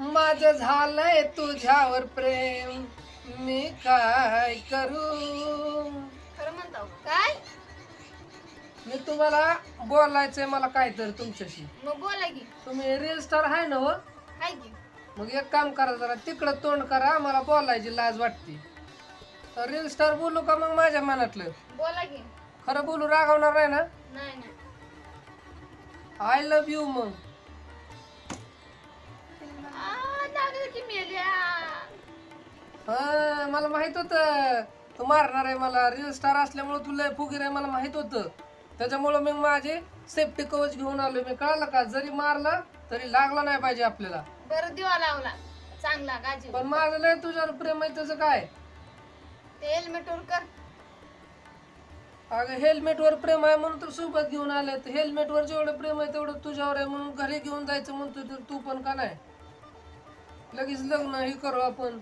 माझं झालंय तुझ्यावर प्रेम. मी काय करू? खरं म्हणता. काय? मी तुम्हाला बोलायचंय मला काय तर तुमच्याशी. मग बोला की. तुम्ही रील स्टार आहे ना हो? की. मग एक काम करा जरा तिकडं तोंड करा मला बोलायची लाज वाटते. रील स्टार बोलू का मग माझ्या मनातलं? बोला की. खरं बोलू रागवणार नाही ना? नाही नाही. आय लव्ह यू मग. हा मला माहीत होत. तू मारणार आहे मला. रील स्टार असल्यामुळे तुला फुगीर आहे मला माहीत होतं. त्याच्यामुळं मी माझे सेफ्टी कवच घेऊन आलो मी कळलं का? जरी मारला तरी लागला नाही पाहिजे आपल्याला. बरं दिवा लावला. चांगला गाजी पण माझं लय तुझ्यावर प्रेम आहे त्याचं काय? ते हेल्मेट वर कर. अगं हेल्मेट वर प्रेम आहे म्हणून तर सोबत घेऊन आले हेल्मेट वर जेवढं प्रेम आहे तेवढं तुझ्यावर आहे म्हणून घरी घेऊन जायचं म्हणतो तर तू पण का नाही? लगेच लग्न हे करू आपण.